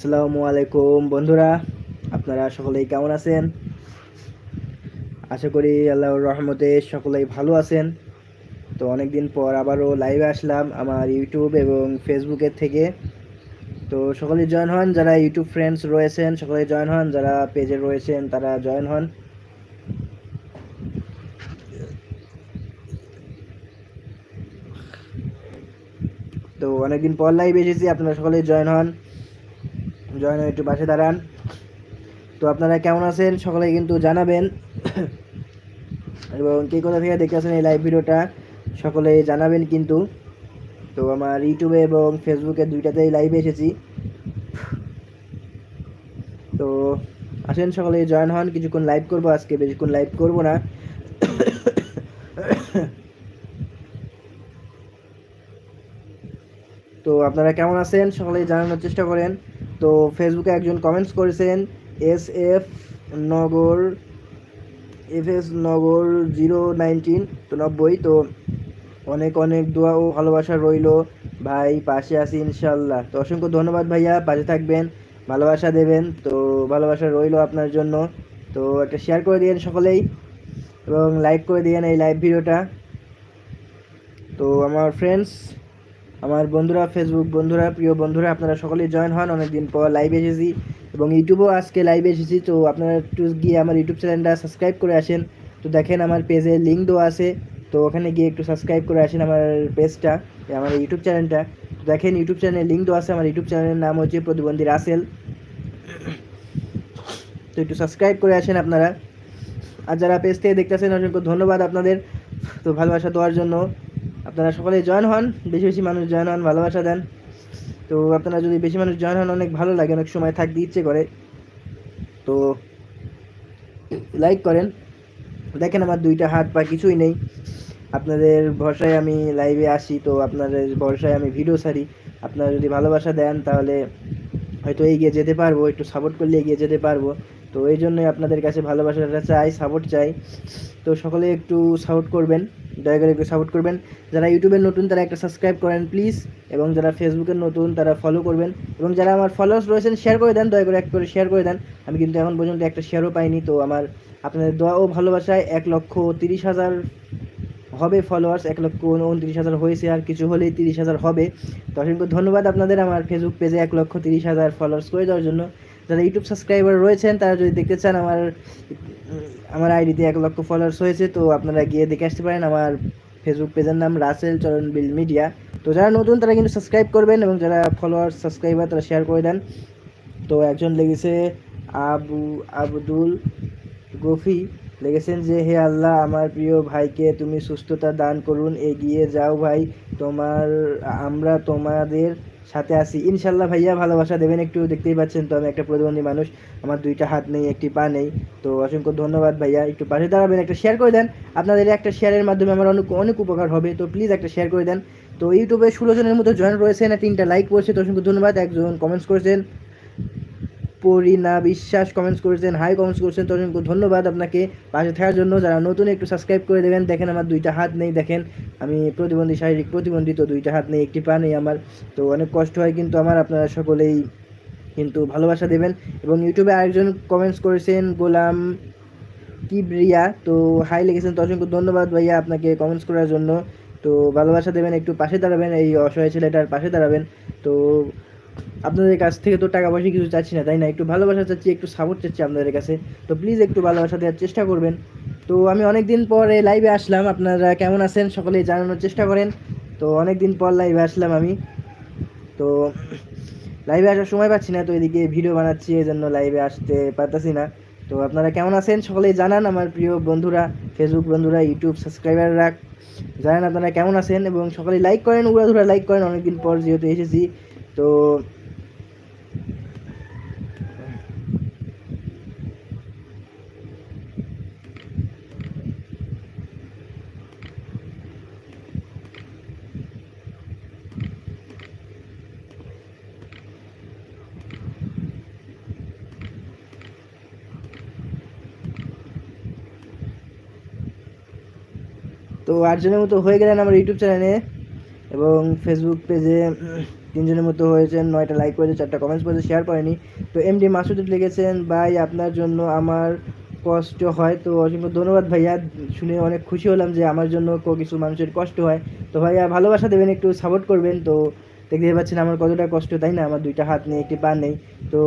আসসালামু আলাইকুম, বন্ধুরা। আপনারা সকলেই কেমন আছেন? আশা করি আল্লাহর রহমতে সকলেই ভালো আছেন। তো অনেক দিন পর আবারও লাইভে আসলাম আমার ইউটিউব এবং ফেসবুকের থেকে। তো সকলেই জয়েন হন, যারা ইউটিউব ফ্রেন্ডস রয়েছেন, সকলেই জয়েন হন, যারা পেজে রয়েছেন, তারা জয়েন হন। তো অনেকদিন পর লাইভ এসেছি, আপনারা সকলেই জয়েন হন। জয়েন একটু পাশে দাঁড়ান। তো আপনারা কেমন আছেন? সকলে কিন্তু জানাবেন। এবং কে কোথা থেকে দেখতে আছেন এই লাইভ ভিডিওটা, সকলে জানাবেন কিন্তু। তো আমার ইউটিউবে এবং ফেসবুকে দুইটাতেই লাইভে এসেছি। তো আসেন সকলে, জয়েন হন। কিছুক্ষণ লাইভ করব আজকে, বেশিক্ষণ লাইভ করব না। তো আপনারা কেমন আছেন? সকলেই জানানোর চেষ্টা করেন। তো ফেসবুকে একজন কমেন্টস করেছেন S F Nagar F S Nagar zero nineteen তো নব্বই, তো অনেক অনেক দোয়া ও ভালোবাসা রইল। ভাই, পাশে আছি ইনশাল্লাহ তো অসংখ্য ধন্যবাদ ভাইয়া, পাশে থাকবেন, ভালোবাসা দেবেন। তো ভালোবাসা রইল আপনার জন্য। তো একটা শেয়ার করে দিয়েন সকলেই এবং লাইক করে দিয়েন এই লাইভ ভিডিওটা তো আমার ফ্রেন্ডস আমার বন্ধুরা ফেসবুক বন্ধুরা, প্রিয় বন্ধুরা, আপনারা সকলেই জয়েন হন। অনেকদিন পর লাইভ এসেছি এবং ইউটিউবেও আজকে লাইভে এসেছি। তো আপনারা একটু গিয়ে আমার ইউটিউব চ্যানেলটা সাবস্ক্রাইব করে আসেন। তো দেখেন আমার পেজে লিঙ্ক দেওয়া আছে। তো ওখানে গিয়ে একটু সাবস্ক্রাইব করে আসেন আমার পেজটা আমার ইউটিউব চ্যানেলটা দেখেন ইউটিউব চ্যানেলে লিঙ্ক দেওয়া আছে। আমার ইউটিউব চ্যানেলের নাম হচ্ছে প্রতিবন্ধী রাসেল। তো একটু সাবস্ক্রাইব করে আসেন আপনারা। আর যারা পেজ থেকে দেখতেছেন, অসংখ্য ধন্যবাদ আপনাদের। তো ভালোবাসা দেওয়ার জন্য। আপনারা সকলে জয়েন হন, বেশি বেশি মানুষ জয়েন হন, ভালোবাসা দেন। তো আপনারা যদি বেশি মানুষ জয়েন হন, অনেক ভালো লাগে, অনেক সময় থাকতে ইচ্ছে করে। তো লাইক করেন। দেখেন আমার দুইটা হাত পা কিছুই নেই। আপনাদের ভরসায় আমি লাইভে আসি, তো আপনাদের ভরসায় আমি ভিডিও ছাড়ি। আপনারা যদি ভালোবাসা দেন, তাহলে হয়তো এগিয়ে যেতে পারব, একটু সাপোর্ট করলে এগিয়ে যেতে পারব। তো এই জন্যই আপনাদের কাছে ভালোবাসাটা চাই সাপোর্ট চাই। তো সকলে একটু সাপোর্ট করবেন, দয়া করে একটু সাপোর্ট করবেন। যারা ইউটিউবের নতুন, তারা একটা সাবস্ক্রাইব করেন প্লিজ এবং যারা ফেসবুকের নতুন, তারা ফলো করবেন। এবং যারা আমার ফলোয়ার্স রয়েছেন শেয়ার করে দেন, দয়া করে এক করে শেয়ার করে দেন। আমি কিন্তু এখন পর্যন্ত একটা শেয়ারও পাইনি, তো আমার আপনাদের দোয়া ও ভালোবাসায় এক লক্ষ তিরিশ হাজার হবে ফলোয়ার্স এক লক্ষ উনত্রিশ হাজার হয়েছে, আর কিছু হলেই তিরিশ হাজার হবে। তো অসংখ্য ধন্যবাদ আপনাদের আমার ফেসবুক পেজে এক লক্ষ তিরিশ হাজার ফলোয়ার্স করে দেওয়ার জন্য। যারা ইউটিউব সাবস্ক্রাইবার রয়েছেন, তারা যদি দেখতে চান আমার আমার আইডিতে এক লক্ষ ফলোয়ার্স হয়েছে, তো আপনারা গিয়ে দেখে আসতে পারেন। আমার ফেসবুক পেজের নাম রাসেল চরণ বিল মিডিয়া। তো যারা নতুন, তারা কিন্তু সাবস্ক্রাইব করবেন এবং যারা ফলোয়ার সাবস্ক্রাইবার তারা শেয়ার করে দেন। তো একজন লেগেছে আবু, আব্দুল গফি লেগেছেন যে, হে আল্লাহ, আমার প্রিয় ভাইকে তুমি সুস্থতা দান করুন, এগিয়ে যাও ভাই। তোমার, আমরা তোমাদের সাথে আছি। ইনশাল্লাহ ভাইয়া, ভালোবাসা দেবেন একটু, দেখতেই পাচ্ছেন তো আমি একটা প্রতিবন্ধী মানুষ, আমার দুইটা হাত নেই, একটি পা নেই, তো অসংখ্য ধন্যবাদ ভাইয়া, একটু পাশে দাঁড়াবেন, একটা শেয়ার করে দেন। আপনাদের একটা শেয়ারের মাধ্যমে আমার অনেক অনেক উপকার হবে, তো প্লিজ একটা শেয়ার করে দেন। তো ইউটিউবে ষোলো জনের মতো জয়েন রয়েছেন না তিনটা লাইক করেছে, তো অসংখ্য ধন্যবাদ, একজন কমেন্টস করেছেন। পরিনা বিশ্বাস কমেন্টস করেছেন হাই কমেন্টস করেছেন, তো ধন্যবাদ আপনাকে। পাশে থাকার জন্য যারা নতুন একটু সাবস্ক্রাইব করে দেবেন, দেখেন আমার দুইটা হাত নেই, দেখেন আমি প্রতিবন্ধী, শারীরিক প্রতিবন্ধী, তো দুইটা হাত নেই, একটি পা নেই আমার। তো অনেক কষ্ট হয় কিন্তু আমার, আপনারা সকলেই কিন্তু ভালোবাসা দেবেন। এবং ইউটিউবে আরেকজন কমেন্টস করেছেন, গোলাম কিবরিয়া, তো হাই লিখেছেন, তো অসংখ্য ধন্যবাদ ভাইয়া আপনাকে কমেন্টস করার জন্য। তো ভালোবাসা দেবেন, একটু পাশে দাঁড়াবেন, এই অসহায় ছেলেটার পাশে দাঁড়াবেন। তো আপনাদের কাছ থেকে তো টাকা পয়সা কিছু চাচ্ছি না, তাই না? একটু ভালোবাসা চাচ্ছি, একটু সাপোর্ট চাচ্ছি আপনাদের কাছে। তো প্লিজ একটু ভালোবাসা দেওয়ার চেষ্টা করবেন। তো আমি অনেক দিন পরে লাইভে আসলাম, আপনারা কেমন আছেন সকলেই জানানোর চেষ্টা করেন। তো অনেক দিন পর লাইভে আসলাম আমি। তো লাইভে আসার সময় পাচ্ছি না, তো এদিকে ভিডিও বানাচ্ছি এই জন্য লাইভে আসতে পারতেছি না। তো আপনারা কেমন আছেন সকলেই জানান আমার প্রিয় বন্ধুরা ফেসবুক বন্ধুরা ইউটিউব সাবস্ক্রাইবাররা জানান আপনারা কেমন আছেন এবং সকলেই লাইক করেন, উড়াধুরা লাইক করেন। অনেকদিন পর যেহেতু এসেছি তো তো আটজনের মতো হয়ে গেলেন আমার ইউটিউব চ্যানেলে এবং ফেসবুক পেজে তিনজনের মধ্যে হয়েছেন, নয়টা লাইক করেছে, চারটা কমেন্টস করেছে শেয়ার করেনি। তো এমডি মাসুদ লিখেছেন, ভাই, আপনার জন্য আমার কষ্ট হয়। তো অসংখ্য ধন্যবাদ ভাইয়া, শুনে অনেক খুশি হলাম যে আমার জন্য কিছু মানুষের কষ্ট হয়। তো ভাইয়া, ভালোবাসা দেবেন, একটু সাপোর্ট করবেন। তো দেখতে পাচ্ছেন আমার কতটা কষ্ট, তাই না? আমার দুইটা হাত নেই একটি পা নেই। তো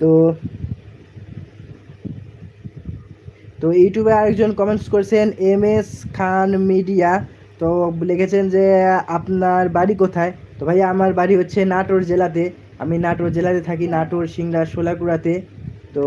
তো তো ইউটিউবে আরেকজন কমেন্টস করেছেন, এম এস খান মিডিয়া তো লিখেছেন যে, আপনার বাড়ি কোথায়? তো ভাই আমার বাড়ি হচ্ছে নাটোর জেলাতে। আমি নাটোর জেলাতে থাকি, নাটোর, সিংড়া, সোলাকুড়াতে। তো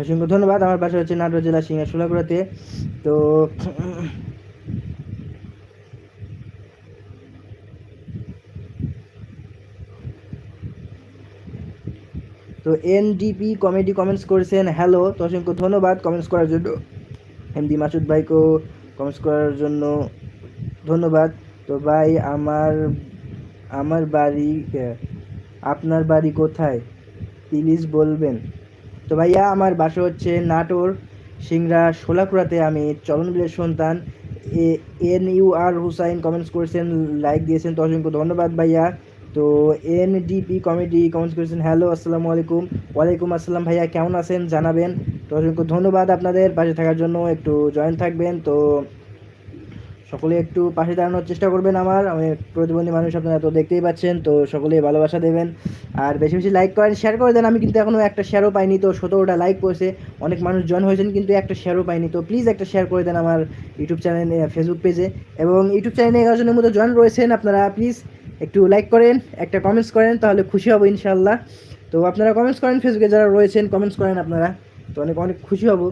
অসংখ্য ধন্যবাদ। আমার বাসা হচ্ছে নাটোর জেলা সিংহা সোলাকুড়াতে তো তো এনডিপি কমেডি কমেন্টস করেছেন হ্যালো তো অসংখ্য ধন্যবাদ কমেন্টস করার জন্য। এমডি মাসুদ ভাইকেও কমেন্টস করার জন্য ধন্যবাদ। তো ভাই, আমার আমার বাড়ি আপনার বাড়ি কোথায়? প্লিজ বলবেন। তো ভাইয়া, আমার বাসা হচ্ছে নাটোর, সিংড়া, শোলাকুড়াতে আমি চলন বিলের সন্তান। N U R Hussain comments করেছেন লাইক দিয়েছেন, তো অসংখ্য ধন্যবাদ ভাইয়া। তো N D P comedy comments করেছেন হ্যালো আসসালামু আলাইকুম। ওয়ালাইকুম আসসালাম ভাইয়া, কেমন আছেন? জানাবেন। তো অসংখ্য ধন্যবাদ আপনাদের পাশে থাকার জন্য, একটু জয়েন থাকবেন। তো সকলে একটু পাশে দাঁড়ানোর চেষ্টা করবেন আমার। আমি প্রতিবন্ধী মানুষ আপনারা তো দেখতেই পাচ্ছেন, তো সকলেই ভালোবাসা দেবেন। আর বেশি বেশি লাইক করেন শেয়ার করে দেন। আমি কিন্তু এখনও একটা শেয়ারও পাইনি, তো সতেরোটা লাইক করেছে। অনেক মানুষ জয়েন হয়েছেন, কিন্তু একটা শেয়ারও পাইনি। তো প্লিজ একটা শেয়ার করে দেন আমার ইউটিউব চ্যানেল ফেসবুক পেজে এবং ইউটিউব চ্যানেলে এগারো জনের মতো জয়েন রয়েছেন আপনারা প্লিজ একটু লাইক করেন, একটা কমেন্টস করেন, তাহলে খুশি হব ইনশাল্লাহ তো আপনারা কমেন্টস করেন ফেসবুকে যারা রয়েছেন কমেন্টস করেন আপনারা। তো অনেক অনেক খুশি হব।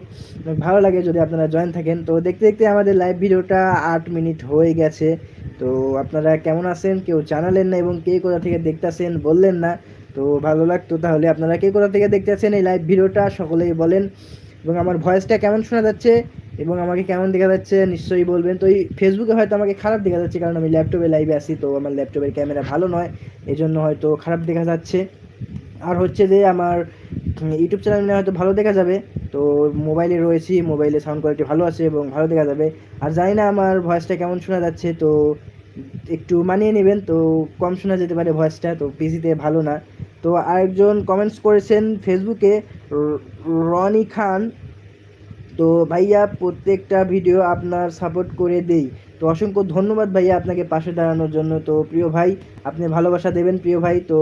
ভালো লাগে যদি আপনারা জয়েন থাকেন। তো দেখতে দেখতে আমাদের লাইভ ভিডিওটা আট মিনিট হয়ে গেছে। তো আপনারা কেমন আছেন? কেউ জানালেন না এবং কে কোথা থেকে দেখতেছেন বললেন না। তো ভালো লাগতো তাহলে আপনারা কে কোথা থেকে দেখতেছেন এই লাইভ ভিডিওটা সকলেই বলেন। এবং আমার ভয়েসটা কেমন শোনা যাচ্ছে এবং আমাকে কেমন দেখা যাচ্ছে নিশ্চয়ই বলবেন। তো এই ফেসবুকে হয়তো আমাকে খারাপ দেখা যাচ্ছে কারণ আমি ল্যাপটপে লাইভে আসি তো আমার ল্যাপটপের ক্যামেরা ভালো নয়। এই জন্য হয়তো খারাপ দেখা যাচ্ছে। আর হচ্ছে যে আমার ইউটিউব চ্যানেলে হয়তো ভালো দেখা যাবে। তো মোবাইলে রয়েছি মোবাইলে সাউন্ড কোয়ালিটি ভালো আছে এবং ভালো দেখা যাবে। আর জানি না আমার ভয়েসটা কেমন শোনা যাচ্ছে, তো একটু মানিয়ে নেবেন। তো কম শোনা যেতে পারে ভয়েসটা তো পিসিতে ভালো না। তো আরেকজন কমেন্টস করেছেন ফেসবুকে রনি খান। তো ভাইয়া, প্রত্যেকটা ভিডিও আপনার সাপোর্ট করে দেই। তো অসংখ্য ধন্যবাদ ভাইয়া আপনাকে পাশে দাঁড়ানোর জন্য। তো প্রিয় ভাই, আপনি ভালোবাসা দেবেন প্রিয় ভাই, তো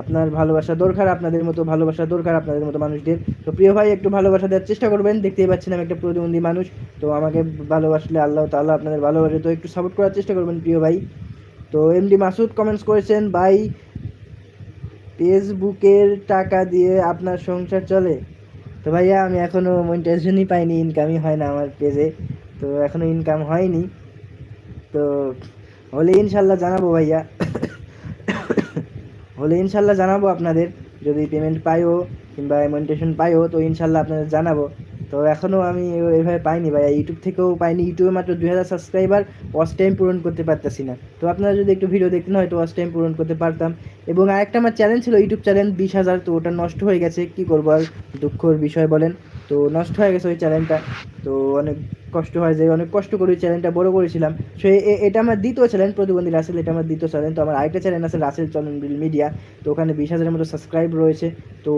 আপনার ভালোবাসা দরকার, আপনাদের মতো ভালোবাসা দরকার আপনাদের মতো মানুষদের। তো প্রিয় ভাই, একটু ভালোবাসা দেওয়ার চেষ্টা করবেন। দেখতেই পাচ্ছেন আমি একটা প্রতিবন্ধী মানুষ, তো আমাকে ভালোবাসলে আল্লাহ তাআলা আপনাদের ভালোবাসে, তো একটু সাপোর্ট করার চেষ্টা করবেন প্রিয় ভাই। তো এমডি মাসুদ কমেন্টস করেছেন, ভাই ফেসবুকের টাকা দিয়ে আপনার সংসার চলে? তো ভাইয়া, আমি এখনও মনিটাইজেশনই পাইনি ইনকামই হয় না আমার পেজে তো এখনও ইনকাম হয়নি। তো হলে ইনশাল্লাহ জানাব ভাইয়া। হলে ইনশাল্লাহ জানাব আপনাদের, যদি পেমেন্ট পাইও কিংবা মনিটেশন পাইও, তো ইনশাল্লাহ আপনাদের জানাব। তো এখনও আমি এভাবে পাইনি ভাইয়া, ইউটিউব থেকেও পাইনি। ইউটিউবে মাত্র দুই হাজার সাবস্ক্রাইবার ওয়াচ টাইম পূরণ করতে পারতেছি না। তো আপনারা যদি একটু ভিডিও দেখতেন, হয়তো ওয়াচ টাইম পূরণ করতে পারতাম। এবং আরেকটা আমার চ্যানেল ছিল, ইউটিউব চ্যানেল বিশ হাজার, তো ওটা নষ্ট হয়ে গেছে। কি করব আর? দুঃখর বিষয় বলেন। তো নষ্ট হয়ে গেছে ওই চ্যানেলটা তো অনেক কষ্ট হয় যে, অনেক কষ্ট করে ওই চ্যানেলটা বড় করেছিলাম। সো এটা আমার দ্বিতীয় চ্যানেল প্রতিবন্ধী রাসেল, এটা আমার দ্বিতীয় চ্যানেল তো আমার আরেকটা চ্যানেল আছে রাসেল চলন বিল মিডিয়া। তো ওখানে বিশ হাজারের মতো সাবস্ক্রাইব রয়েছে। তো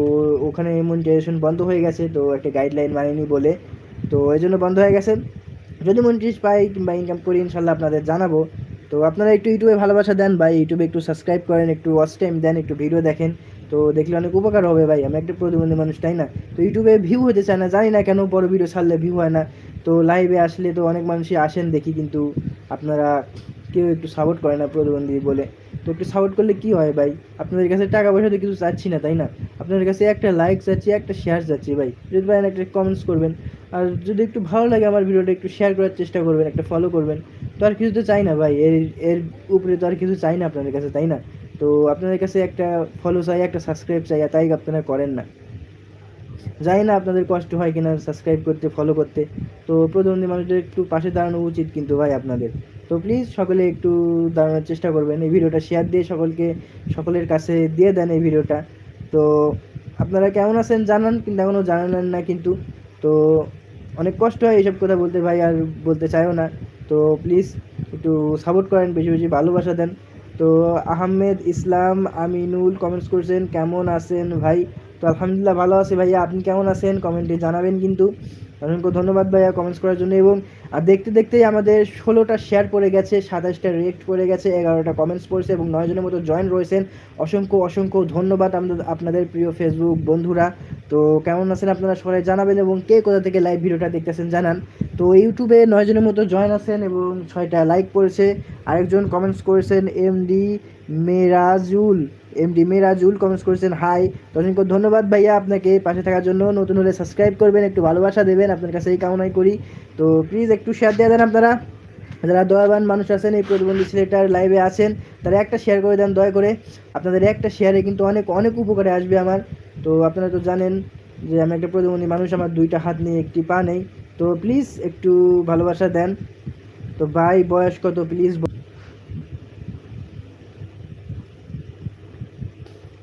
ওখানে মনিটাইজেশন বন্ধ হয়ে গেছে, তো একটা গাইডলাইন মানেনি বলে। তো এই জন্য বন্ধ হয়ে গেছে। যদি মনিটাইজ পাই কিংবা ইনকাম করি, ইনশাল্লাহ আপনাদের জানাব। তো আপনারা একটু ইউটিউবে ভালোবাসা দেন বা ইউটিউবে একটু সাবস্ক্রাইব করেন, একটু ওয়াচ টাইম দেন, একটু ভিডিও দেখেন। তো দেখলে অনেক উপকার হবে ভাই, আমি একটা প্রতিবন্ধী মানুষ, তাই না? তো ইউটিউবে ভিউ হতে চায় না, জানি না কেন বড় ভিডিও ছাড়লে ভিউ হয় না। তো লাইভে আসলে তো অনেক মানুষই আসেন দেখি, কিন্তু আপনারা কেউ একটু সাপোর্ট করে না প্রতিবন্ধী বলে। তো একটু সাপোর্ট করলে কি হয় ভাই? আপনাদের কাছে টাকা পয়সা তো কিছু চাচ্ছি না, তাই না? আপনাদের কাছে একটা লাইক চাচ্ছি, একটা শেয়ার চাচ্ছি ভাই। যদি ভাই একটা কমেন্টস করবেন। আর যদি একটু ভালো লাগে আমার ভিডিওটা একটু শেয়ার করার চেষ্টা করবেন, একটা ফলো করবেন। তো আর কিছু তো চাই না ভাই, এর এর উপরে তো আর কিছু চাই না আপনাদের কাছে, তাই না? তো আপনাদের কাছে একটা ফলো চাই, একটা সাবস্ক্রাইব চাই তাই আপনারা করেন না। জানি না আপনাদের কষ্ট হয় কিনা সাবস্ক্রাইব করতে ফলো করতে। তো প্রতিবন্ধী মানুষদের একটু পাশে দাঁড়ানো উচিত কিন্তু ভাই আপনাদের। তো প্লিজ সকলে একটু দাঁড়ানোর চেষ্টা করবেন। এই ভিডিওটা শেয়ার দিয়ে সকলকে, সকলের কাছে দিয়ে দেন এই ভিডিওটা। তো আপনারা কেমন আছেন জানান, কিন্তু এখনও জানালেন না কিন্তু। তো অনেক কষ্ট হয় এইসব কথা বলতে ভাই, আর বলতে চাইও না। তো প্লিজ একটু সাপোর্ট করেন, বেশি বেশি ভালোবাসা দেন। তো আহমেদ ইসলাম আমিনুল কমেন্টস করছেন, কেমন আছেন ভাই? তো আলহামদুলিল্লাহ ভালো আছি ভাইয়া, আপনি কেমন আছেন? কমেন্টে জানাবেন কিন্তু। অসংখ্য ধন্যবাদ ভাইয়া কমেন্টস করার জন্য এবং, আর দেখতে দেখতেই আমাদের ষোলোটা শেয়ার পড়ে গেছে, সাতাশটা রিয়েক্ট পড়ে গেছে, এগারোটা কমেন্টস পড়েছে এবং নয় জনের মতো জয়েন রয়েছেন। অসংখ্য অসংখ্য ধন্যবাদ আমাদের, আপনাদের প্রিয় ফেসবুক বন্ধুরা। তো কেমন আছেন আপনারা সবাই জানাবেন এবং কে কোথা থেকে লাইভ ভিডিওটা দেখতেছেন জানান। তো ইউটিউবে নয় জনের মতো জয়েন আছেন এবং ছয়টা লাইক পড়েছে আরেকজন কমেন্টস করেছেন MD Merajul MD Merajul comments করেছেন হাই অসংখ্য ধন্যবাদ ভাইয়া আপনাকে পাশে থাকার জন্য। নতুন হলে সাবস্ক্রাইব করবেন, একটু ভালোবাসা দেবেন, আপনার কাছে এই কামনাই করি। তো প্লিজ একটু শেয়ার দিয়ে দেন আপনারা। যারা দয়াবান মানুষ আছেন, এই প্রতিবন্ধী ছেলেটার লাইভে আছেন, তারা একটা শেয়ার করে দেন, দয়া করে। আপনাদের একটা শেয়ারে কিন্তু অনেক অনেক উপকারে আসবে আমার। তো আপনারা তো জানেন যে আমি একটা প্রতিবন্ধী মানুষ, আমার দুইটা হাত নিয়ে একটি পা নেই। তো প্লিজ একটু ভালোবাসা দেন। তো ভাই, বয়স কত? প্লিজ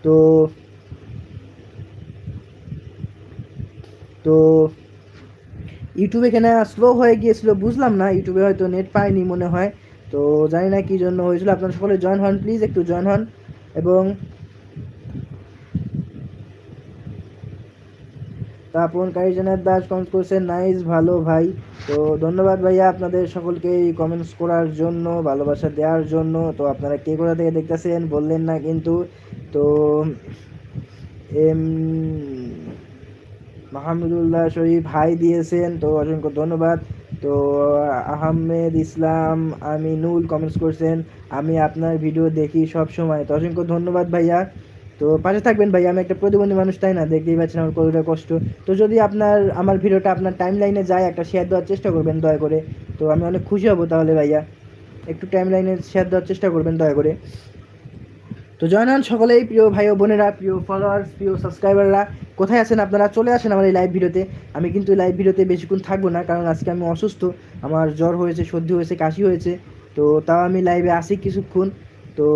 তো তো ইউটিউবে কেন স্লো হয়ে গিয়েছিল, বুঝলাম না। ইউটিউবে হয়তো নেট পায়নি মনে হয়। তো জানি না কী জন্য হয়েছিল। আপনারা সকলে জয়েন হন প্লিজ একটু জয়েন হন। এবং তাপন কারিজানের দাস কমেন্ট করছেন নাইস ভালো ভাই। তো ধন্যবাদ ভাইয়া আপনাদের সকলকে কমেন্টস করার জন্য, ভালোবাসা দেওয়ার জন্য। তো আপনারা কে কোথা থেকে দেখতেছেন বললেন না কিন্তু। তো, এম, মাহমুদুল্লাহ শরীফ হাই দিয়েছেন, তো অসংখ্য ধন্যবাদ। তো, আহমেদ ইসলাম আমিনুল কমেন্টস করছেন, আমি আপনার ভিডিও দেখি সব সময়। তো, অসংখ্য ধন্যবাদ ভাইয়া। তো, পাশে থাকবেন ভাই আমি একটা প্রতিবন্ধী মানুষ, তাই না? দেখতেই পাচ্ছেন আমার কতটা কষ্ট। তো, যদি আপনার, আমার ভিডিওটা আপনার টাইম লাইনে যায়, একটা শেয়ার দেওয়ার চেষ্টা করবেন, দয়া করে। তো, আমি অনেক খুশি হব তাহলে ভাইয়া। একটু টাইম লাইনে শেয়ার দেওয়ার চেষ্টা করবেন, দয়া করে। তো জয়েন হন সকলেই, প্রিয় ভাই ও বোনেরা, প্রিয় ফলোয়ার্স প্রিয় সাবস্ক্রাইবাররা কোথায় আছেন আপনারা? চলে আসেন আমার এই লাইভ ভিডিওতে আমি কিন্তু লাইভ ভিডিওতে বেশিক্ষণ থাকব না, কারণ আজকে আমি অসুস্থ। আমার জ্বর হয়েছে, সর্দি হয়েছে, কাশি হয়েছে। তো তাও আমি লাইভে আসি কিছুক্ষণ। তো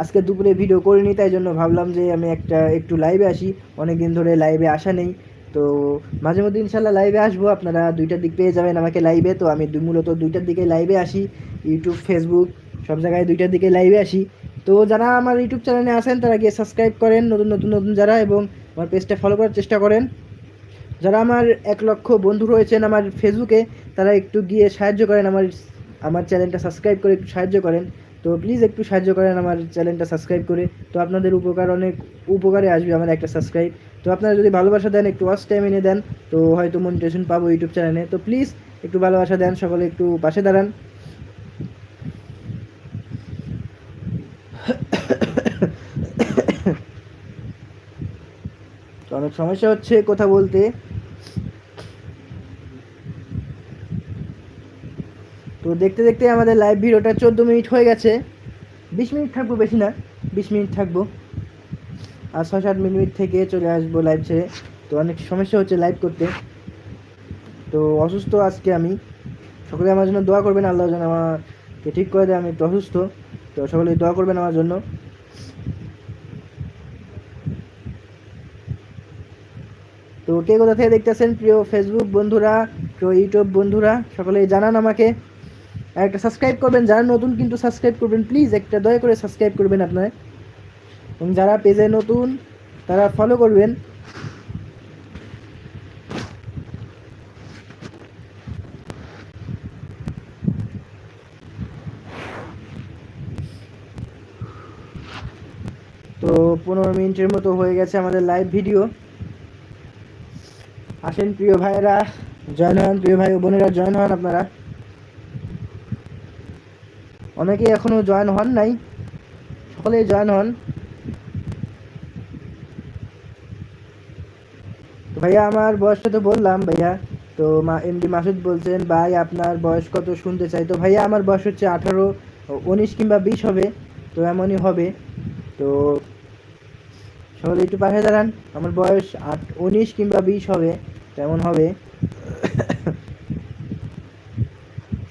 আজকে দুপুরে ভিডিও করিনি, তাই জন্য ভাবলাম যে আমি একটা একটু লাইভে আসি। অনেক দিন ধরে লাইভে আসা নেই। তো মাঝে মধ্যে ইনশাল্লাহ লাইভে আসব। আপনারা দুইটার দিক পেয়ে যাবেন আমাকে লাইভে তো আমি মূলত দুইটার দিকে লাইভে আসি। ইউটিউব ফেসবুক সব জায়গায় দুইটার দিকে লাইভে আসি। তো যারা আমার ইউটিউব চ্যানেলে আসেন তারা গিয়ে সাবস্ক্রাইব করেন, নতুন নতুন নতুন যারা এবং আমার পেজটা ফলো করার চেষ্টা করেন। যারা আমার এক লক্ষ বন্ধু রয়েছেন আমার ফেসবুকে তারা একটু গিয়ে সাহায্য করেন আমার আমার চ্যানেলটা সাবস্ক্রাইব করে একটু সাহায্য করেন। তো প্লিজ একটু সাহায্য করেন আমার চ্যানেলটা সাবস্ক্রাইব করে। তো আপনাদের উপকার অনেক উপকারে আসবে আমার একটা সাবস্ক্রাইব তো আপনারা যদি ভালোবাসা দেন, একটু ওয়াচ টাইম এনে দেন, তো হয়তো মনিটেশন পাবো ইউটিউব চ্যানেলে তো প্লিজ একটু ভালোবাসা দেন, সকলে একটু পাশে দাঁড়ান। সমস্যা হচ্ছে কথা বলতে তো দেখতে দেখতে আমাদের লাইভ ভিডিওটা চোদ্দ মিনিট হয়ে গেছে। বিশ মিনিট থাকব বেশি না, বিশ মিনিট থাকব। আর ছয় সাত মিনিট থেকে চলে আসব লাইভ ছেড়ে। তো অনেক সমস্যা হচ্ছে লাইভ করতে। তো অসুস্থ আজকে আমি। সকলে আমার জন্য দোয়া করবেন, আল্লাহ যেন আমাকে ঠিক করে দেয়, আমি একটু অসুস্থ। তো সকলে দোয়া করবেন আমার জন্য। কে কোথা থেকে দেখতেছেন? প্রিয় ফেসবুক বন্ধুরা, প্রিয় ইউটিউব বন্ধুরা সকলে জানান আমাকে। একটা সাবস্ক্রাইব করবেন, যারা নতুন কিন্তু সাবস্ক্রাইব করবেন প্লিজ একটা দয়া করে সাবস্ক্রাইব করবেন আপনার। এবং যারা পেজে নতুন, তারা ফলো করবেন। তো পনেরো মিনিটের মতো হয়ে গেছে আমাদের লাইভ ভিডিও আসেন প্রিয় ভাইয়েরা জয়েন হন প্রিয় ভাই বোনেরা জয়েন হন আপনারা। অনেকে এখনও জয়েন হন নাই, সকলেই জয়েন হন ভাইয়া, আমার বয়সটা তো বললাম ভাইয়া, তো মা এমডি মাসুদ বলছেন, ভাই, আপনার বয়স কত শুনতে চাই? তো ভাইয়া, আমার বয়স হচ্ছে আঠারো, উনিশ কিংবা বিশ হবে, তো এমনই হবে। তো সকলে একটু পাশে দাঁড়ান। আমার বয়স আট, উনিশ কিংবা বিশ হবে, তেমন হবে।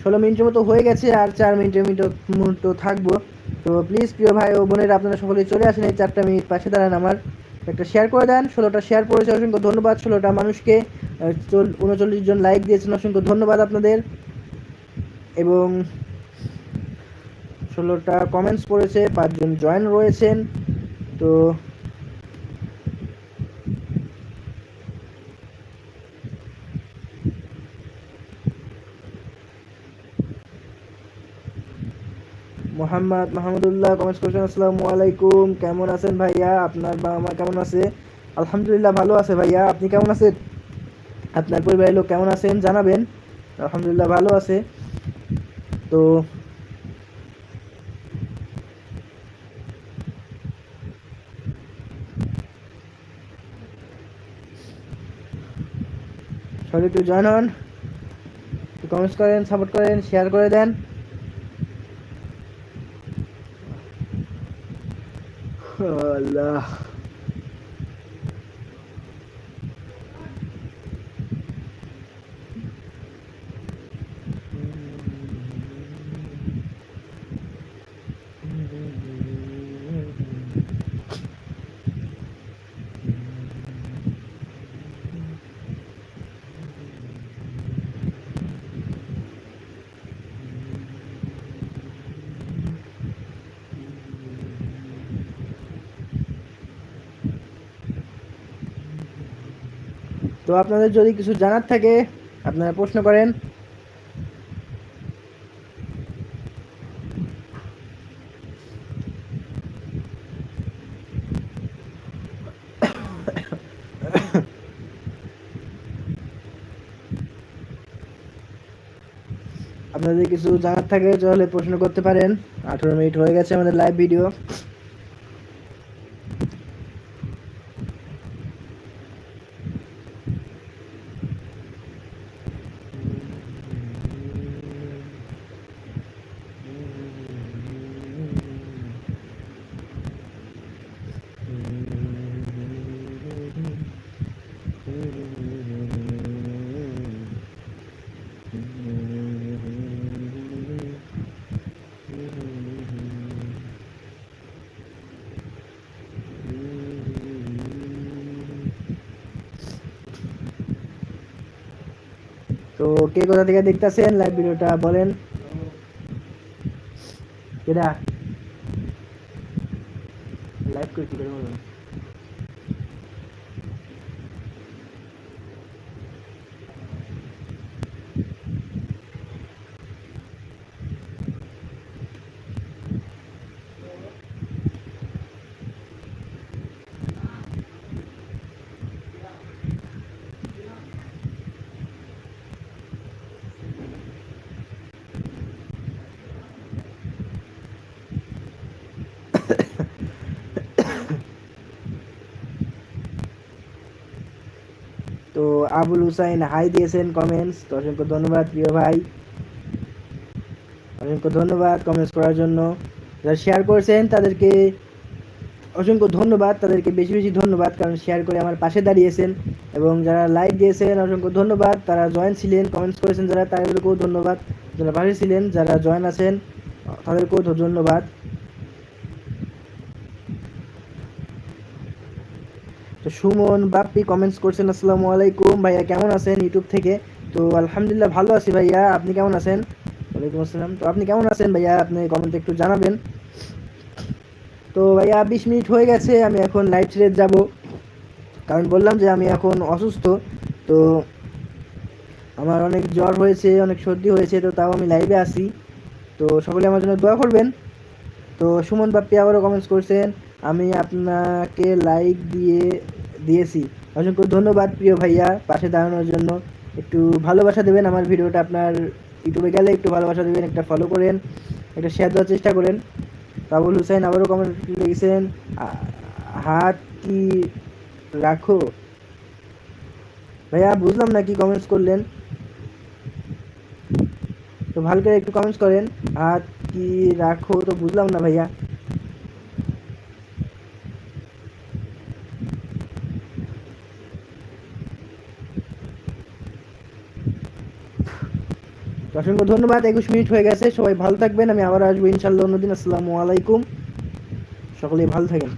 ষোলো মিনিটের মতো হয়ে গেছে আর চার মিনিটের মিনিট মতো থাকব। তো প্লিজ প্রিয় ভাই ও বোনেরা, আপনারা সকলে চলে আসেন এই চারটা মিনিট পাশে দাঁড়ান আমার। একটা শেয়ার করে দেন, ষোলোটা শেয়ার করেছে, অসংখ্য ধন্যবাদ। ষোলোটা মানুষকে উনচল্লিশ জন লাইক দিয়েছেন, অসংখ্য ধন্যবাদ আপনাদের। এবং ষোলোটা কমেন্টস করেছে, পাঁচজন জয়েন রয়েছেন। তো মোহাম্মদ মাহমুদুল্লাহ কমেন্টস করেছেন আসসালামু আলাইকুম। কেমন আছেন ভাইয়া? আপনার বাবা মা কেমন আছে? আলহামদুলিল্লাহ ভালো আছে ভাইয়া। আপনি কেমন আছেন? আপনার পরিবারের লোক কেমন আছেন? জানাবেন। আলহামদুলিল্লাহ ভালো আছে। তো সবাই একটু জয়েন হন কমেন্টস করেন সাপোর্ট করেন শেয়ার করে দেন। আল্লাহ। তো আপনাদের যদি কিছু জানার থাকে, আপনারা প্রশ্ন করেন। আপনাদের কিছু জানার থাকে, তাহলে প্রশ্ন করতে পারেন। আঠেরো মিনিট হয়ে গেছে আমাদের লাইভ ভিডিও তো কে কোথা থেকে দেখতেছেন? লাইভ ভিডিওটা বলেন। কেডা? লাইভ করছি কেন বলুন? তো আবুল হুসাইন, হাই দিয়েছেন কমেন্টস তো অসংখ্য ধন্যবাদ প্রিয় ভাই। অসংখ্য ধন্যবাদ কমেন্টস করার জন্য। যারা শেয়ার করেছেন তাদেরকে অসংখ্য ধন্যবাদ, তাদেরকে বেশি বেশি ধন্যবাদ, কারণ শেয়ার করে আমার পাশে দাঁড়িয়েছেন। এবং যারা লাইক দিয়েছেন, অসংখ্য ধন্যবাদ। তারা জয়েন ছিলেন কমেন্টস করেছেন যারা, তাদেরকেও ধন্যবাদ। যারা পাশে ছিলেন, যারা জয়েন আছেন, তাদেরকেও ধন্যবাদ। তো সুমন, বাপ্পি কমেন্টস করছেন, আসসালামু আলাইকুম ভাইয়া, কেমন আছেন ইউটিউব থেকে? তো আলহামদুলিল্লাহ ভালো আছি ভাইয়া, আপনি কেমন আছেন? ওয়ালাইকুম আসসালাম। তো আপনি কেমন আছেন ভাইয়া? আপনি কমেন্টে একটু জানাবেন। তো ভাইয়া, বিশ মিনিট হয়ে গেছে, আমি এখন লাইভ ছেড়ে যাব। কারণ বললাম যে আমি এখন অসুস্থ, তো আমার অনেক জ্বর হয়েছে, অনেক সর্দি হয়েছে, তো তাও আমি লাইভে আসি তো সকলে আমার জন্য দোয়া করবেন। তো সুমন, বাপ্পি আবারও কমেন্টস করছেন আমি আপনাকে লাইক দিয়ে, দিয়েছি। অসংখ্য ধন্যবাদ প্রিয় ভাইয়া পাশে দাঁড়ানোর জন্য। একটু ভালোবাসা দেবেন আমার ভিডিওটা, আপনার ইউটিউবে গেলে একটু ভালোবাসা দেবেন, একটা ফলো করেন, একটা শেয়ার দেওয়ার চেষ্টা করেন। কাবুল হুসাইন আবারও কমেন্ট লিখেছেন হাত কি রাখো? ভাইয়া, বুঝলাম না কি কমেন্টস করলেন। তো ভালো করে একটু কমেন্টস করেন, হাত কি রাখো? তো বুঝলাম না ভাইয়া। অসংখ্য ধন্যবাদ, একুশ মিনিট হয়ে গেছে, সবাই ভালো থাকবেন, আমি আবার আসব, ইনশাল্লাহ, অন্যদিন, আসসালামু আলাইকুম, সকলেই ভালো থাকেন।